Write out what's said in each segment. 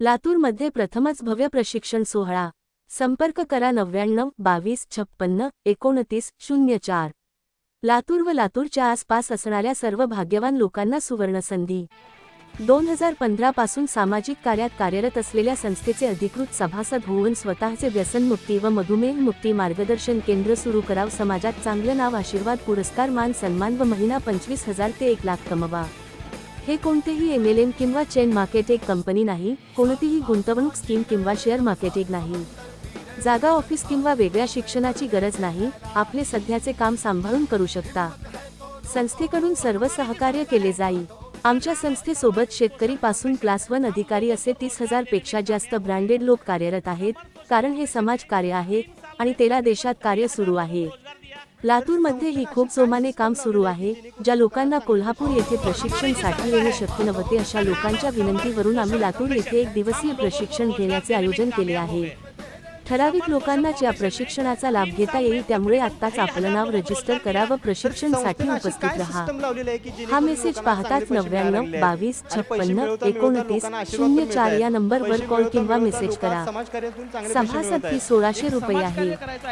लातूरमध्ये प्रथमच भव्य प्रशिक्षण सोहळा. संपर्क करा नव्याण्णव बावीस छप्पन्न एकोणतीस शून्य चार. लातूर व लातूरच्या आसपास असणाऱ्या सर्व भाग्यवान लोकांना सुवर्णसंधी दोन हजार पंधरापासून सामाजिक कार्यात कार्यरत असलेल्या संस्थेचे अधिकृत सभासद होऊन स्वतःचे व्यसनमुक्ती व मधुमेह मुक्ती मार्गदर्शन केंद्र सुरू कराव समाजात चांगलं नाव आशीर्वाद पुरस्कार मान सन्मान व महिना पंचवीस हजार ते एक लाख कमवा. हे कोणतेही एमएलएम किंवा चेन मार्केटिंग कंपनी नाही कोणतीही गुंतवणूक स्कीम किंवा शेअर मार्केटिंग नाही. जागा ऑफिस किंवा वेगळ्या शिक्षणाची गरज नाही आपले सध्याचे काम सांभाळून करू शकता. संस्थेकडून सर्व सहकार्य केले जाईल. आमच्या संस्थेसोबत शेतकरी पासून क्लास वन अधिकारी असे तीस हजारपेक्षा जास्त ब्रँडेड लोक कार्यरत आहेत कारण हे समाज कार्य आहे आणि तेरा देशात कार्य सुरू आहे. लातूरमध्येही खूप जोमाने काम सुरू आहे ज्या लोकांना कोल्हापूर येथे प्रशिक्षणसाठी येणे शक्य नव्हते अशा लोकांच्या विनंतीवरून आम्ही लातूर येथे एक दिवसीय प्रशिक्षण घेण्याचे आयोजन केले आहे. ठराविक लोकांनाच या प्रशिक्षणाचा लाभ घेता येईल त्यामुळे आत्ताच आपलं नाव रजिस्टर करा व प्रशिक्षणासाठी उपस्थित राहा. हा मेसेज पाहताच नव्याण्णव बावीस छप्पन्न एकोणतीस शून्य चार या नंबरवर कॉल किंवा मेसेज करा. सभासद फी सोळाशे रुपये आहे.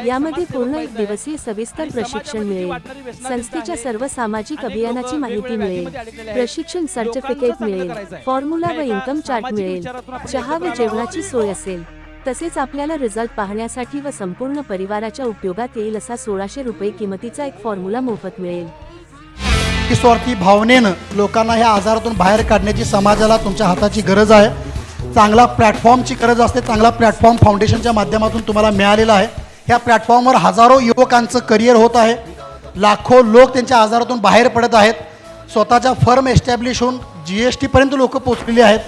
यामध्ये पूर्ण एक दिवसीय सविस्तर प्रशिक्षण मिळेल. संस्थेच्या सर्व सामाजिक अभियानाची माहिती मिळेल. प्रशिक्षण सर्टिफिकेट मिळेल. फॉर्म्युला व इन्कम चार्ट मिळेल. चहा व जेवणाची सोय असेल. तसेच आपल्याला रिझल्ट पाहण्यासाठी व संपूर्ण परिवाराच्या उपयोगात येईल असा सोळाशे रुपये किमतीचा एक फॉर्म्युला मोफत मिळेल. स्वार्थी भावनेनं लोकांना ह्या आजारातून बाहेर काढण्याची समाजाला तुमच्या हाताची गरज आहे. चांगला प्लॅटफॉर्मची गरज असते. चांगला प्लॅटफॉर्म फाउंडेशनच्या माध्यमातून तुम्हाला मिळालेला आहे. ह्या प्लॅटफॉर्मवर हजारो युवकांचं करिअर होत आहे. लाखो लोक त्यांच्या आजारातून बाहेर पडत आहेत. स्वतःच्या फर्म एस्टॅब्लिश होऊन जी एस टीपर्यंत लोक पोचलेली आहेत.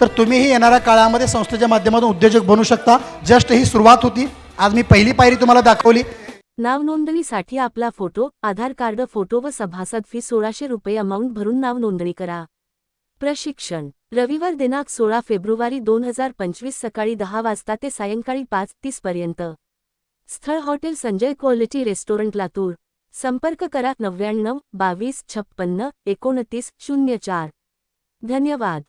तर तुम्हीही येणाऱ्या काळामध्ये संस्थेच्या माध्यमातून उद्योजक बनू शकता. जस्ट ही सुरुवात होती. आज मी पहिली पायरी तुम्हाला दाखवली. नाव नोंदणीसाठी आपला फोटो आधार कार्ड फोटो व सभासद फी सोळाशे रुपये अमाऊंट भरून नाव नोंदणी करा. प्रशिक्षण. रविवार दिनांक सोळा फेब्रुवारी दोन हजार पंचवीस सकाळी दहा वाजता ते सायंकाळी पाच तीस पर्यंत. स्थळ hotel Sanjay quality restaurant Latur. संपर्क करा नव्याण्णव बावीस छप्पन्न एकोणतीस शून्य चार. धन्यवाद.